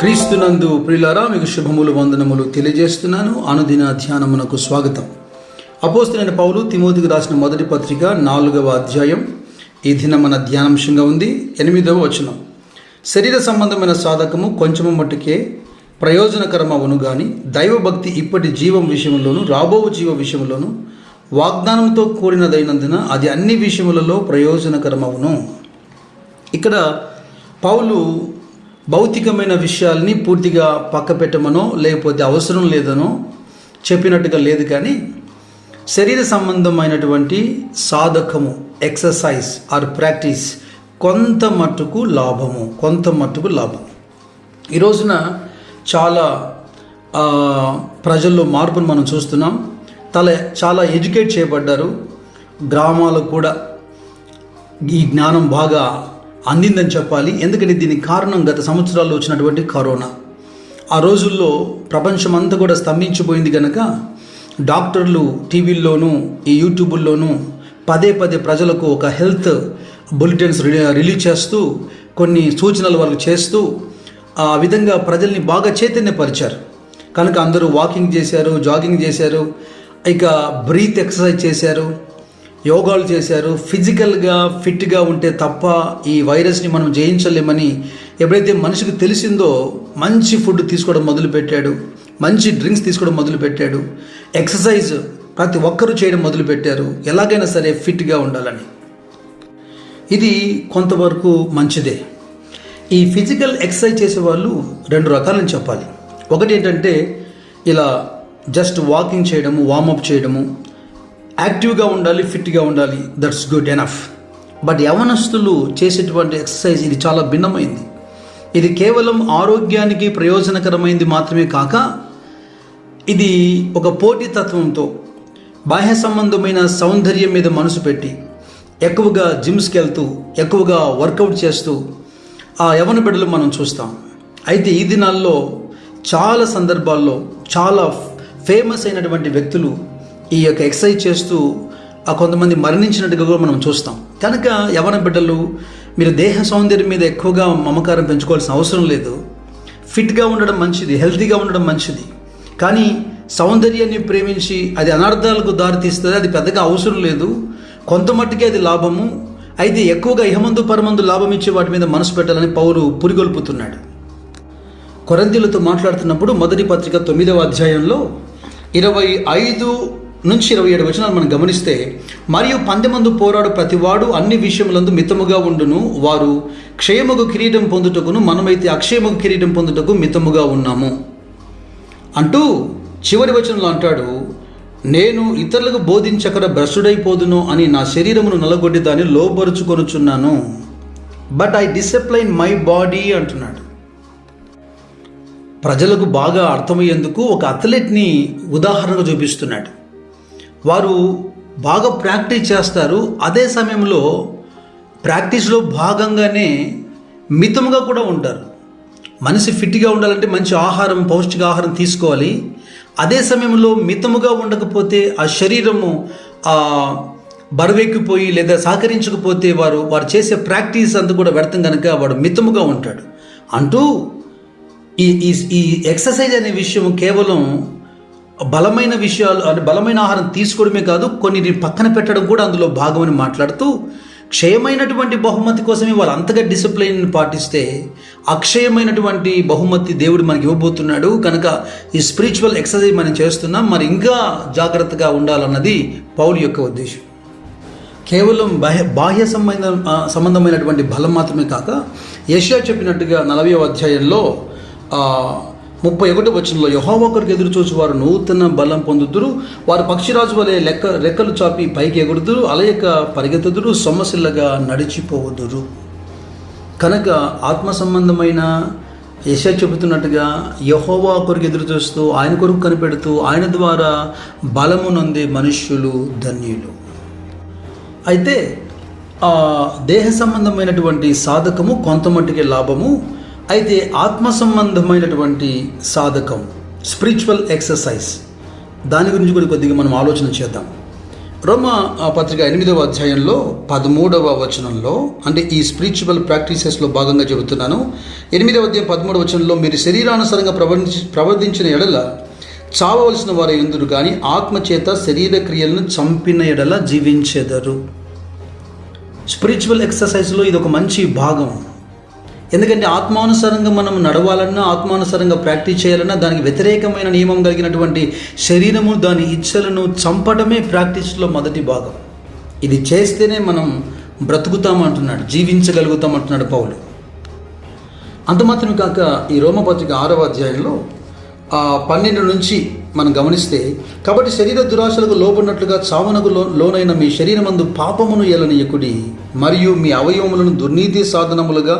క్రీస్తునందు ప్రియులారా మీకు శుభములు వందనములు తెలియజేస్తున్నాను. అనుదిన ధ్యానమునకు స్వాగతం. అపోస్తులైన పౌలు తిమోతికి రాసిన మొదటి పత్రిక నాలుగవ అధ్యాయం. ఈ దిన మన ధ్యానాంశంగా ఉంది. ఎనిమిదవ వచనం. శరీర సంబంధమైన సాధకము కొంచెము మట్టుకే ప్రయోజనకరమవును గాని దైవభక్తి ఇప్పటి జీవం విషయంలోను రాబో జీవ విషయంలోను వాగ్దానంతో కూడినదైనందున అది అన్ని విషయములలో ప్రయోజనకరమవును. ఇక్కడ పౌలు భౌతికమైన విషయాల్ని పూర్తిగా పక్క పెట్టమనో లేకపోతే అవసరం లేదనో చెప్పినట్టుగా లేదు కానీ శరీర సంబంధమైనటువంటి సాధకము ఎక్సర్సైజ్ ఆర్ ప్రాక్టీస్ కొంత మట్టుకు లాభము కొంత మట్టుకు లాభం. ఈ రోజున చాలా ప్రజల్లో మార్పును మనం చూస్తున్నాం. తల చాలా ఎడ్యుకేట్ చేయబడ్డారు. గ్రామాలకు కూడా ఈ జ్ఞానం బాగా అందిందని చెప్పాలి. ఎందుకంటే దీనికి కారణం గత సంవత్సరాల్లో వచ్చినటువంటి కరోనా. ఆ రోజుల్లో ప్రపంచం అంతా కూడా స్తంభించిపోయింది కనుక డాక్టర్లు టీవీల్లోనూ ఈ యూట్యూబుల్లోనూ పదే పదే ప్రజలకు ఒక హెల్త్ బులెటిన్స్ రిలీజ్ చేస్తూ కొన్ని సూచనలు వాళ్ళకి చేస్తూ ఆ విధంగా ప్రజల్ని బాగా చైతన్యపరిచారు. కనుక అందరూ వాకింగ్ చేశారు జాగింగ్ చేశారు ఇక బ్రీత్ ఎక్సర్సైజ్ చేశారు. యోగాలు చేశారు. ఫిజికల్గా ఫిట్గా ఉంటే తప్ప ఈ వైరస్ని మనం జయించలేమని ఎప్పుడైతే మనిషికి తెలిసిందో మంచి ఫుడ్ తీసుకోవడం మొదలుపెట్టాడు. మంచి డ్రింక్స్ తీసుకోవడం మొదలుపెట్టాడు. ఎక్సర్సైజ్ ప్రతి ఒక్కరూ చేయడం మొదలుపెట్టారు. ఎలాగైనా సరే ఫిట్గా ఉండాలని. ఇది కొంతవరకు మంచిదే. ఈ ఫిజికల్ ఎక్సర్సైజ్ చేసే వాళ్ళు రెండు రకాలని చెప్పాలి. ఒకటి ఏంటంటే ఇలా జస్ట్ వాకింగ్ చేయడము వార్మప్ చేయడము యాక్టివ్గా ఉండాలి ఫిట్గా ఉండాలి. దట్స్ గుడ్ ఎనఫ్ బట్ యవనస్తులు చేసేటువంటి ఎక్సర్సైజ్ ఇది చాలా భిన్నమైంది. ఇది కేవలం ఆరోగ్యానికి ప్రయోజనకరమైంది మాత్రమే కాక ఇది ఒక పోటీతత్వంతో బాహ్య సంబంధమైన సౌందర్యం మీద మనసు పెట్టి ఎక్కువగా జిమ్స్కి వెళ్తూ ఎక్కువగా వర్కౌట్ చేస్తూ ఆ యవన బిడ్డలు మనం చూస్తాం. అయితే ఈ దినాల్లో చాలా సందర్భాల్లో చాలా ఫేమస్ అయినటువంటి వ్యక్తులు ఈ యొక్క ఎక్సర్సైజ్ చేస్తూ ఆ కొంతమంది మరణించినట్టుగా కూడా మనం చూస్తాం. కనుక యవన బిడ్డలు మీరు దేహ సౌందర్యం మీద ఎక్కువగా మమకారం పెంచుకోవాల్సిన అవసరం లేదు. ఫిట్గా ఉండడం మంచిది హెల్తీగా ఉండడం మంచిది. కానీ సౌందర్యాన్ని ప్రేమించి అది అనర్థాలకు దారితీస్తుంది అది పెద్దగా అవసరం లేదు. కొంత మట్టుకే అది లాభము. అయితే ఎక్కువగా ఇహమందు పరమందు లాభం ఇచ్చే వాటి మీద మనసు పెట్టాలని పౌరు పురిగొల్పుతున్నాడు. కొరందీలతో మాట్లాడుతున్నప్పుడు మొదటి పత్రిక తొమ్మిదవ అధ్యాయంలో ఇరవై ఐదు నుంచి ఇరవై ఏడు వచనాలు మనం గమనిస్తే మరియు పందెమందు పోరాడు ప్రతివాడు అన్ని విషయములందు మితముగా ఉండును. వారు క్షయముగు కిరీటం పొందుటకును మనమైతే అక్షయముగు కిరీటం పొందుటకు మితముగా ఉన్నాము. అంటూ చివరి వచనంలో అంటాడు నేను ఇతరులకు బోధించకర భ్రష్టుడైపోదును అని నా శరీరమును నలగొట్టి దాన్ని లోపరుచుకొనుచున్నాను but I discipline my body అంటున్నాడు. ప్రజలకు బాగా అర్థమయ్యేందుకు ఒక అథ్లెట్ని ఉదాహరణగా చూపిస్తున్నాడు. వారు బాగా ప్రాక్టీస్ చేస్తారు. అదే సమయంలో ప్రాక్టీస్లో భాగంగానే మితముగా కూడా ఉంటారు. మనిషి ఫిట్గా ఉండాలంటే మంచి ఆహారం పౌష్టిక ఆహారం తీసుకోవాలి. అదే సమయంలో మితముగా ఉండకపోతే ఆ శరీరము బరువెక్కిపోయి లేదా సహకరించకపోతే వారు వారు చేసే ప్రాక్టీస్ అంతా కూడా వ్యర్థం కనుక వాడు మితముగా ఉంటాడు. అంటూ ఈ ఈ ఈ ఎక్సర్సైజ్ అనే విషయం కేవలం బలమైన విషయాలు అంటే బలమైన ఆహారం తీసుకోవడమే కాదు కొన్ని పక్కన పెట్టడం కూడా అందులో భాగమని మాట్లాడుతూ క్షయమైనటువంటి బహుమతి కోసమే వాళ్ళు అంతగా డిసిప్లైన్ పాటిస్తే అక్షయమైనటువంటి బహుమతి దేవుడు మనకి ఇవ్వబోతున్నాడు. కనుక ఈ స్పిరిచువల్ ఎక్సర్సైజ్ మనం చేస్తున్నాం. మరి ఇంకా జాగ్రత్తగా ఉండాలన్నది పౌలు యొక్క ఉద్దేశం. కేవలం బాహ్య బాహ్య సంబంధ సంబంధమైనటువంటి బలం మాత్రమే కాక ఏషియా చెప్పినట్టుగా నలభై అధ్యాయంలో ముప్పై ఒకటి వచనంలో యహోవకరికి ఎదురు చూసి వారు నూతన బలం పొందుతురు వారు పక్షిరాజు వలె లెక్క రెక్కలు చాపి పైకి ఎగురుతురు అలయక పరిగెత్తుదురు. సొమ్మసిల్లగా నడిచిపోవుదురు. కనుక ఆత్మ సంబంధమైన యశ చెబుతున్నట్టుగా యహోవా కొరకు ఎదురు చూస్తూ ఆయన కొరకు కనిపెడుతూ ఆయన ద్వారా బలము నొందే మనుష్యులు ధన్యులు. అయితే దేహ సంబంధమైనటువంటి సాధకము కొంతమట్టుకే లాభము అయితే ఆత్మ సంబంధమైనటువంటి సాధకం స్పిరిచువల్ ఎక్సర్సైజ్ దాని గురించి కూడా కొద్దిగా మనం ఆలోచన చేద్దాం. రోమ పత్రిక ఎనిమిదవ అధ్యాయంలో పదమూడవ వచనంలో అంటే ఈ స్పిరిచువల్ ప్రాక్టీసెస్లో భాగంగా చెబుతున్నాను. ఎనిమిదవ అధ్యాయం పదమూడవ వచనంలో మీరు శరీరానుసారంగా ప్రవర్తించి ప్రవర్తించిన ఎడల చావవలసిన వారు ఎందురు కానీ ఆత్మచేత శరీర క్రియలను చంపిన ఎడల జీవించెదరు. స్పిరిచువల్ ఎక్సర్సైజ్లో ఇది ఒక మంచి భాగం. ఎందుకంటే ఆత్మానుసారంగా మనం నడవాలన్నా ఆత్మానుసారంగా ప్రాక్టీస్ చేయాలన్నా దానికి వ్యతిరేకమైన నియమం కలిగినటువంటి శరీరము దాని ఇచ్చలను చంపడమే ప్రాక్టీస్లో మొదటి భాగం. ఇది చేస్తేనే మనం బ్రతుకుతామంటున్నాడు జీవించగలుగుతామంటున్నాడు పౌలు. అంత మాత్రమే కాక ఈ రోమపత్రిక ఆరవ అధ్యాయంలో పన్నెండు నుంచి మనం గమనిస్తే కాబట్టి శరీర దురాశలకు లోబడినట్లుగా చావునకు లో లోనైన మీ శరీరమందు పాపమును ఎలనీయకుడి మరియు మీ అవయవములను దుర్నీతి సాధనములుగా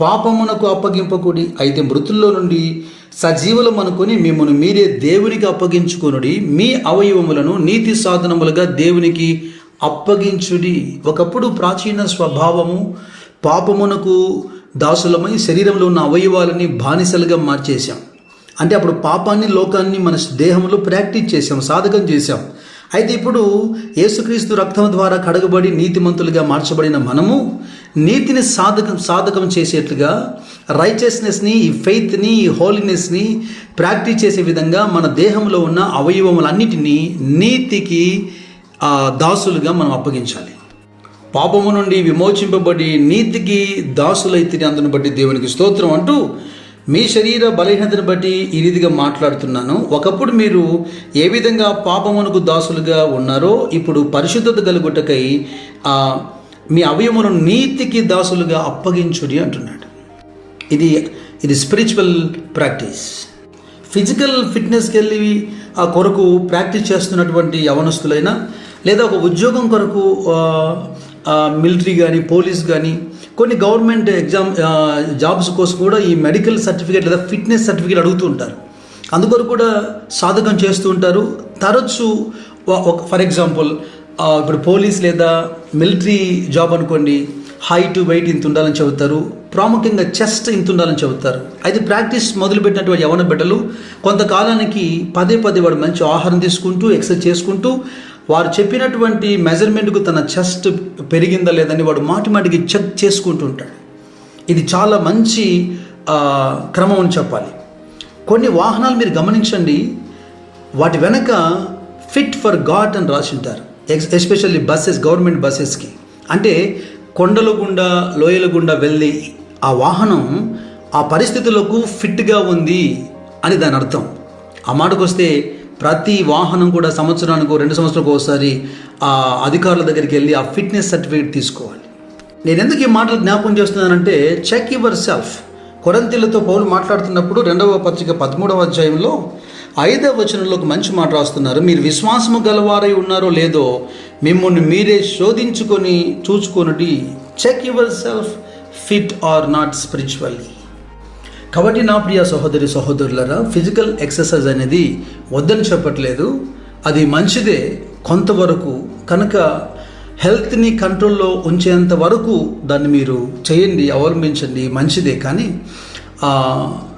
పాపమునకు అప్పగింపకుడి అయితే మృతుల్లో నుండి సజీవులం అనుకొని మిమ్మల్ని మీరే దేవునికి అప్పగించుకొనుడి. మీ అవయవములను నీతి సాధనములుగా దేవునికి అప్పగించుడి. ఒకప్పుడు ప్రాచీన స్వభావము పాపమునకు దాసులమై శరీరంలో ఉన్న అవయవాలని బానిసలుగా మార్చేశాం. అంటే అప్పుడు పాపాన్ని లోకాన్ని మన దేహంలో ప్రాక్టీస్ చేసాం సాధకం చేశాం. అయితే ఇప్పుడు యేసుక్రీస్తు రక్తం ద్వారా కడగబడి నీతిమంతులుగా మార్చబడిన మనము నీతిని సాధకం సాధకం చేసేట్లుగా రైచస్నెస్ని ఈ ఫెయిత్ని ఈ హోలీనెస్ని ప్రాక్టీస్ చేసే విధంగా మన దేహంలో ఉన్న అవయవములన్నిటినీ నీతికి దాసులుగా మనం అప్పగించాలి. పాపము నుండి విమోచింపబడి నీతికి దాసులైతే అందును బట్టి దేవునికి స్తోత్రం అంటూ మీ శరీర బలహీనతను బట్టి ఈ రీతిగా మాట్లాడుతున్నాను. ఒకప్పుడు మీరు ఏ విధంగా పాపమునకు దాసులుగా ఉన్నారో ఇప్పుడు పరిశుద్ధత కలుగుటకై మీ అవయములను నీతికి దాసులుగా అప్పగించుడి అంటున్నాడు. ఇది ఇది స్పిరిచువల్ ప్రాక్టీస్ ఫిజికల్ ఫిట్నెస్కి వెళ్ళి ఆ కొరకు ప్రాక్టీస్ చేస్తున్నటువంటి యవనస్తులైనా లేదా ఒక ఉద్యోగం కొరకు మిలిటరీ కానీ పోలీస్ కానీ కొన్ని గవర్నమెంట్ ఎగ్జామ్ జాబ్స్ కోసం కూడా ఈ మెడికల్ సర్టిఫికేట్ లేదా ఫిట్నెస్ సర్టిఫికేట్ అడుగుతూ ఉంటారు. అందుకొరకు కూడా సాధకం చేస్తూ ఉంటారు. తరచు ఒక- ఫర్ ఎగ్జాంపుల్ ఇప్పుడు పోలీస్ లేదా మిలిటరీ జాబ్ అనుకోండి హైట్ వెయిట్ ఇంత ఉండాలని చెబుతారు. ప్రాముఖ్యంగా చెస్ట్ ఇంత ఉండాలని చెబుతారు. అయితే ప్రాక్టీస్ మొదలుపెట్టినటువంటి యవన బిడ్డలు కొంతకాలానికి పదే పదే వాడు మంచి ఆహారం తీసుకుంటూ ఎక్సర్సైజ్ చేసుకుంటూ వారు చెప్పినటువంటి మెజర్మెంట్కు తన చెస్ట్ పెరిగిందా లేదని వాడు మాటి మాటికి చెక్ చేసుకుంటూ ఉంటాడు. ఇది చాలా మంచి క్రమం అని చెప్పాలి. కొన్ని వాహనాలు మీరు గమనించండి వాటి వెనక ఫిట్ ఫర్ గాడ్ అని రాసి ఉంటారు. ఎక్స్ ఎస్పెషల్లీ బస్సెస్ గవర్నమెంట్ బస్సెస్కి అంటే కొండల గుండా లోయల గుండా వెళ్ళి ఆ వాహనం ఆ పరిస్థితులకు ఫిట్గా ఉంది అని దాని అర్థం. ఆ మాటకు వస్తే ప్రతి వాహనం కూడా సంవత్సరానికి రెండు సంవత్సరాలకు ఒకసారి ఆ అధికారుల దగ్గరికి వెళ్ళి ఆ ఫిట్నెస్ సర్టిఫికేట్ తీసుకోవాలి. నేను ఎందుకు ఈ మాటలు జ్ఞాపకం చేస్తున్నానంటే చెక్ యువర్ సెల్ఫ్ కొరంతీలతో పౌలు మాట్లాడుతున్నప్పుడు రెండవ పత్రిక పదమూడవ అధ్యాయంలో ఐదవ వచనంలోకి మంచి మాట రాస్తున్నారు. మీరు విశ్వాసము గలవారై ఉన్నారో లేదో మిమ్మల్ని మీరే శోధించుకొని చూచుకొనుడి. Check yourself fit or not spiritually కాబట్టి నా ప్రియ సహోదరి సహోదరులరా ఫిజికల్ ఎక్సర్సైజ్ అనేది వద్దని చెప్పట్లేదు. అది మంచిదే కొంతవరకు. కనుక హెల్త్ని కంట్రోల్లో ఉంచేంత వరకు దాన్ని మీరు చేయండి అవలంబించండి. మంచిదే కానీ ఆ,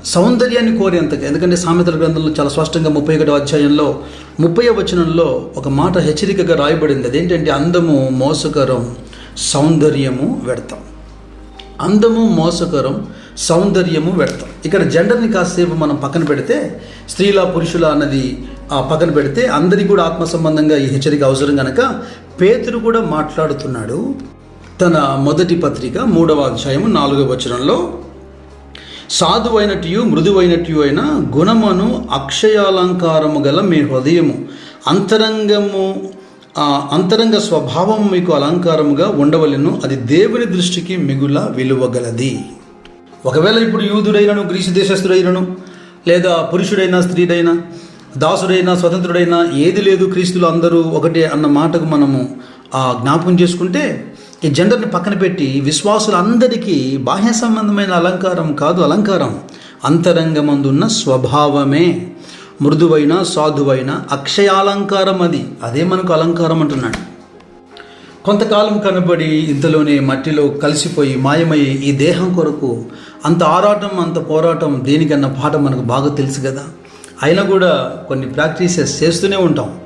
సౌందర్యాన్ని కోరేంతగా ఎందుకంటే సామెతల గ్రంథంలో చాలా స్పష్టంగా ముప్పై ఒకటో అధ్యాయంలో ముప్పై వచనంలో ఒక మాట హెచ్చరికగా రాయబడింది. అదేంటంటే అందము మోసకరం సౌందర్యము వ్యర్థం. అందము మోసకరం సౌందర్యము వ్యర్థం. ఇక్కడ జెండర్ని కాసేపు మనం పక్కన పెడితే స్త్రీల పురుషుల అన్నది పక్కన పెడితే అందరికీ కూడా ఆత్మ సంబంధంగా ఈ హెచ్చరిక అవసరం కనుక పేతురు కూడా మాట్లాడుతున్నాడు. తన మొదటి పత్రిక మూడవ అధ్యాయము నాలుగవ వచనంలో సాధువైనట్టు మృదువైనట్టు అయిన గుణమును అక్షయాలంకారము గల మీ హృదయము. అంతరంగము అంతరంగ స్వభావం మీకు అలంకారముగా ఉండవలెను. అది దేవుని దృష్టికి మిగుల విలువగలది. ఒకవేళ ఇప్పుడు యూదుడైనను గ్రీసు దేశస్థుడైనను లేదా పురుషుడైనా స్త్రీడైనా దాసుడైనా స్వతంత్రుడైనా ఏది లేదు క్రీస్తులు అందరూ ఒకటే అన్న మాటకు మనము ఆ, జ్ఞాపకం చేసుకుంటే ఈ జెండర్ని పక్కన పెట్టి విశ్వాసులందరికీ బాహ్య సంబంధమైన అలంకారం కాదు అలంకారం. అంతరంగమందున్న స్వభావమే. మృదువైన సాధువైన అక్షయాలంకారం అది. అదే మనకు అలంకారం అంటున్నాడు. కొంతకాలం కనబడి ఇంతలోనే మట్టిలో కలిసిపోయి మాయమయ్యి ఈ దేహం కొరకు అంత ఆరాటం అంత పోరాటం దేనికన్న పాఠం మనకు బాగా తెలుసు కదా. అయినా కూడా కొన్ని ప్రాక్టీసెస్ చేస్తూనే ఉంటాం.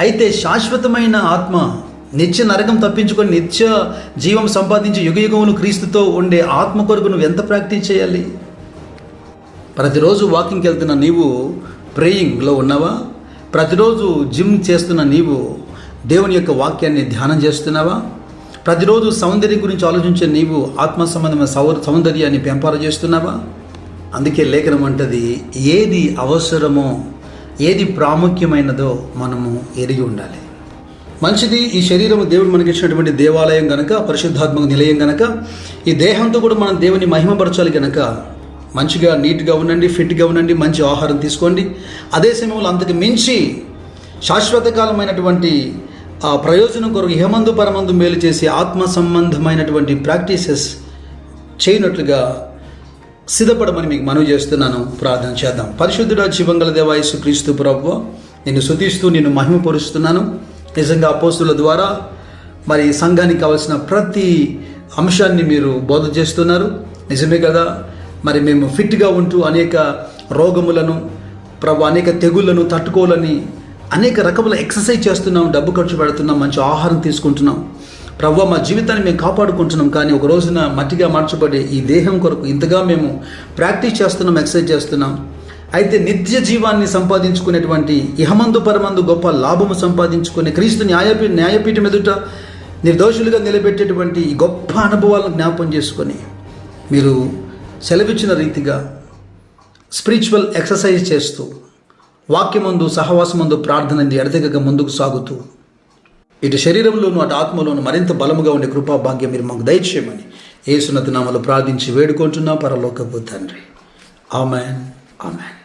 అయితే శాశ్వతమైన ఆత్మ నిత్య నరకం తప్పించుకొని నిత్య జీవం సంపాదించి యుగయుగములు క్రీస్తుతో ఉండే ఆత్మ కొరకు నువ్వు ఎంత ప్రాక్టీస్ చేయాలి? ప్రతిరోజు వాకింగ్కి వెళ్తున్న నీవు ప్రేయింగ్లో ఉన్నావా? ప్రతిరోజు జిమ్ చేస్తున్న నీవు దేవుని యొక్క వాక్యాన్ని ధ్యానం చేస్తున్నావా? ప్రతిరోజు సౌందర్యం గురించి ఆలోచించే నీవు ఆత్మ సంబంధమైన సౌ సౌందర్యాన్ని పెంపార చేస్తున్నావా? అందుకే లేఖనం అంటది ఏది అవసరమో ఏది ప్రాముఖ్యమైనదో మనము ఎరిగి ఉండాలి. మంచిది ఈ శరీరం దేవుడు మనకి ఇచ్చినటువంటి దేవాలయం గనక పరిశుద్ధాత్మక నిలయం గనక ఈ దేహంతో కూడా మనం దేవుని మహిమపరచాలి గనక మంచిగా నీట్గా ఉండండి ఫిట్గా ఉండండి మంచి ఆహారం తీసుకోండి. అదే సమయంలో అంతకు మించి శాశ్వతకాలమైనటువంటి ఆ ప్రయోజనం కొరకు హేమందు పరమందు మేలు చేసి ఆత్మ సంబంధమైనటువంటి ప్రాక్టీసెస్ చేయనట్లుగా సిద్ధపడమని మీకు మనవి చేస్తున్నాను. ప్రార్థన చేద్దాం. పరిశుద్ధుడ జీవంగల దేవాయసు క్రీస్తు ప్రభు నిన్ను శుతిస్తూ నిన్ను మహిమపరుస్తున్నాను. నిజంగా అపోస్తుల ద్వారా మరి సంఘానికి కావాల్సిన ప్రతి అంశాన్ని మీరు బోధ చేస్తున్నారు. నిజమే కదా? మరి మేము ఫిట్గా ఉంటూ అనేక రోగములను ప్రభు అనేక తెగుళ్ళను తట్టుకోవాలని అనేక రకముల ఎక్సర్సైజ్ చేస్తున్నాం డబ్బు ఖర్చు పెడుతున్నాం మంచి ఆహారం తీసుకుంటున్నాం. ప్రవ్వ మా జీవితాన్ని మేము కాపాడుకుంటున్నాం కానీ ఒక రోజున మట్టిగా మార్చబడే ఈ దేహం కొరకు ఇంతగా మేము ప్రాక్టీస్ చేస్తున్నాం ఎక్సర్సైజ్ చేస్తున్నాం. అయితే నిత్య జీవాన్ని సంపాదించుకునేటువంటి ఇహమందు పరమందు గొప్ప లాభము సంపాదించుకునే క్రీస్తు న్యాయపీ న్యాయపీఠం ఎదుట నిర్దోషులుగా నిలబెట్టేటువంటి ఈ గొప్ప అనుభవాలను జ్ఞాపం చేసుకొని మీరు సెలవిచ్చిన రీతిగా స్పిరిచువల్ ఎక్సర్సైజ్ చేస్తూ వాక్యమందు సహవాసమందు ప్రార్థన ఎడతెగక ముందుకు సాగుతూ. ఇటు శరీరంలోను అటు ఆత్మలోను మరింత బలముగా ఉండే కృపా భాగ్యం మీరు మాకు దయచేయమని ఏసునతి నామలు ప్రార్థించి వేడుకుంటున్నా. పరలోకపు తండ్రి. ఆమెన్. ఆమెన్.